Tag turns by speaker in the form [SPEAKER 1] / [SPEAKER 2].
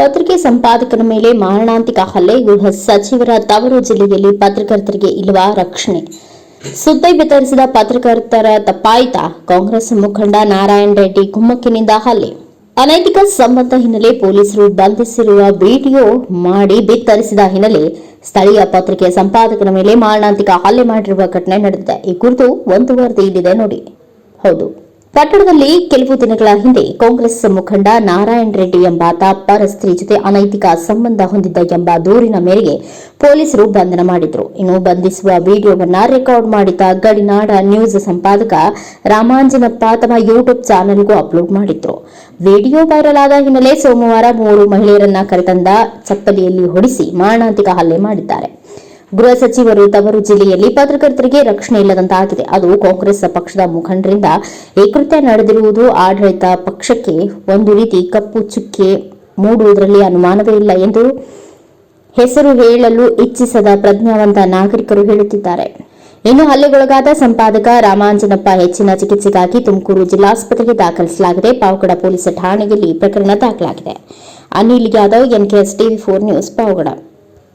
[SPEAKER 1] ಪತ್ರಿಕೆ ಸಂಪಾದಕನ ಮೇಲೆ ಮಾರಣಾಂತಿಕ ಹಲ್ಲೆ, ಗೃಹ ಸಚಿವರ ತವರು ಜಿಲ್ಲೆಯಲ್ಲಿ ಪತ್ರಕರ್ತರಿಗೆ ಇಲ್ಲವ ರಕ್ಷಣೆ. ಸುದ್ದಿ ಬಿತ್ತರಿಸಿದ ಪತ್ರಕರ್ತರ ತಪ್ಪಾಯಿತ ಕಾಂಗ್ರೆಸ್ ಮುಖಂಡ ನಾರಾಯಣ ರೆಡ್ಡಿ ಕುಮ್ಮಕ್ಕಿನಿಂದ ಹಲ್ಲೆ. ಅನೈತಿಕ ಸಂಬಂಧ ಹಿನ್ನೆಲೆ ಪೊಲೀಸರು ಬಂಧಿಸಿರುವ ವಿಡಿಯೋ ಮಾಡಿ ಬಿತ್ತರಿಸಿದ ಹಿನ್ನೆಲೆ ಸ್ಥಳೀಯ ಪತ್ರಿಕೆ ಸಂಪಾದಕರ ಮೇಲೆ ಮಾರಣಾಂತಿಕ ಹಲ್ಲೆ ಮಾಡಿರುವ ಘಟನೆ ನಡೆದಿದೆ. ಈ ಕುರಿತು ಒಂದು ವರದಿ ಇಲ್ಲಿದೆ ನೋಡಿ. ಹೌದು. ಪಟ್ಟಣದಲ್ಲಿ ಕೆಲವು ದಿನಗಳ ಹಿಂದೆ ಕಾಂಗ್ರೆಸ್ ಮುಖಂಡ ನಾರಾಯಣ ರೆಡ್ಡಿ ಎಂಬಾತ ಪರ ಜೊತೆ ಅನೈತಿಕ ಸಂಬಂಧ ಹೊಂದಿದ್ದ ಎಂಬ ದೂರಿನ ಮೇರೆಗೆ ಪೊಲೀಸರು ಬಂಧನ ಮಾಡಿದ್ರು. ಇನ್ನು ಬಂಧಿಸುವ ವಿಡಿಯೋವನ್ನ ರೆಕಾರ್ಡ್ ಮಾಡಿದ್ದ ಗಡಿನಾಡ ನ್ಯೂಸ್ ಸಂಪಾದಕ ರಾಮಾಂಜನಪ್ಪ ತಮ್ಮ ಯೂಟ್ಯೂಬ್ ಚಾನೆಲ್ಗೂ ಅಪ್ಲೋಡ್ ಮಾಡಿದ್ರು. ವಿಡಿಯೋ ವೈರಲ್ ಆದ ಹಿನ್ನೆಲೆ ಸೋಮವಾರ ಮೂರು ಮಹಿಳೆಯರನ್ನ ಕರೆತಂದ ಚಪ್ಪಲಿಯಲ್ಲಿ ಹೊಡಿಸಿ ಮಾರಣಾಂತಿಕ ಹಲ್ಲೆ ಮಾಡಿದ್ದಾರೆ. ಗೃಹ ಸಚಿವರು ತವರು ಜಿಲ್ಲೆಯಲ್ಲಿ ಪತ್ರಕರ್ತರಿಗೆ ರಕ್ಷಣೆ ಇಲ್ಲದಂತಾಗಿದೆ. ಅದು ಕಾಂಗ್ರೆಸ್ ಪಕ್ಷದ ಮುಖಂಡರಿಂದ ಏಕೃತ್ಯ ಕೃತ್ಯ ನಡೆದಿರುವುದು ಆಡಳಿತ ಪಕ್ಷಕ್ಕೆ ಒಂದು ರೀತಿ ಕಪ್ಪು ಚುಕ್ಕೆ ಮೂಡುವುದರಲ್ಲಿ ಅನುಮಾನವೇ ಇಲ್ಲ ಎಂದು ಹೆಸರು ಹೇಳಲು ಇಚ್ಛಿಸದ ಪ್ರಜ್ಞಾವಂತ ನಾಗರಿಕರು ಹೇಳುತ್ತಿದ್ದಾರೆ. ಇನ್ನು ಹಲ್ಲೆಗೊಳಗಾದ ಸಂಪಾದಕ ರಾಮಾಂಜನಪ್ಪ ಹೆಚ್ಚಿನ ಚಿಕಿತ್ಸೆಗಾಗಿ ತುಮಕೂರು ಜಿಲ್ಲಾಸ್ಪತ್ರೆಗೆ ದಾಖಲಿಸಲಾಗಿದೆ. ಪಾವಗಡ ಪೊಲೀಸ್ ಠಾಣೆಯಲ್ಲಿ ಪ್ರಕರಣ ದಾಖಲಾಗಿದೆ. Anil Yadav, NKS TV four news, Pavagada.